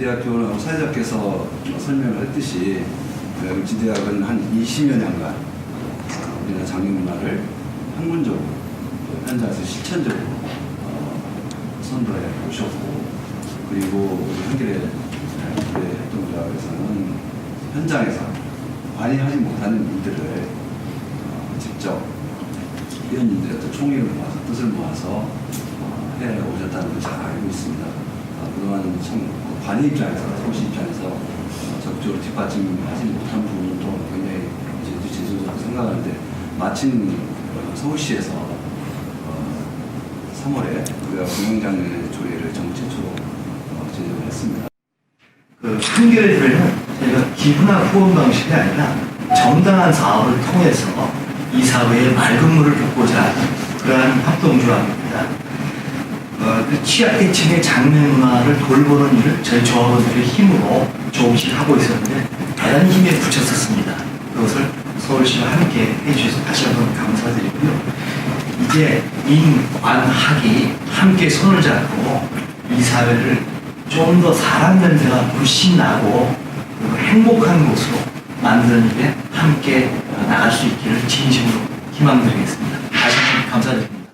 지대학교는 사회자께서 설명을 했듯이 어, 지대학은 한 20여 년간 어, 우리나라 장애문화를 학문적으로 또 현장에서 실천적으로 어, 선도해 오셨고 그리고 우리 한길의 부대 협동조합에서는 현장에서 관여하지 못하는 일들을 어, 직접 위원님들의 총의를 모아서 뜻을 모아서 어, 해 오셨다는 걸 잘 알고 있습니다. 어, 그동안 참 관의 입장에서 서울시 입장에서 어, 적극적으로 뒷받침하지 못한 부분도 굉장히 이제 죄송하다고 생각하는데 마침 어, 서울시에서 어, 3월에 우리가 공영장애 조례를 정부 최초로 어, 제정을 했습니다. 그 한겨레들은 저희가 기부나 후원 방식이 아니라 정당한 사업을 통해서 이 사회의 맑은 물을 붓고자 그러한 합동조합입니다. 취약계층의 장르문화를 돌보는 일을 저희 조합원들의 힘으로 조금씩 하고 있었는데 대단히 힘에 붙였었습니다. 그것을 서울시와 함께 해주셔서 다시 한번 감사드리고요. 이제 인관학이 함께 손을 잡고 이 사회를 좀 더 사람 냄새가 훨씬 나고 행복한 곳으로 만드는 일에 함께 나갈 수 있기를 진심으로 희망드리겠습니다.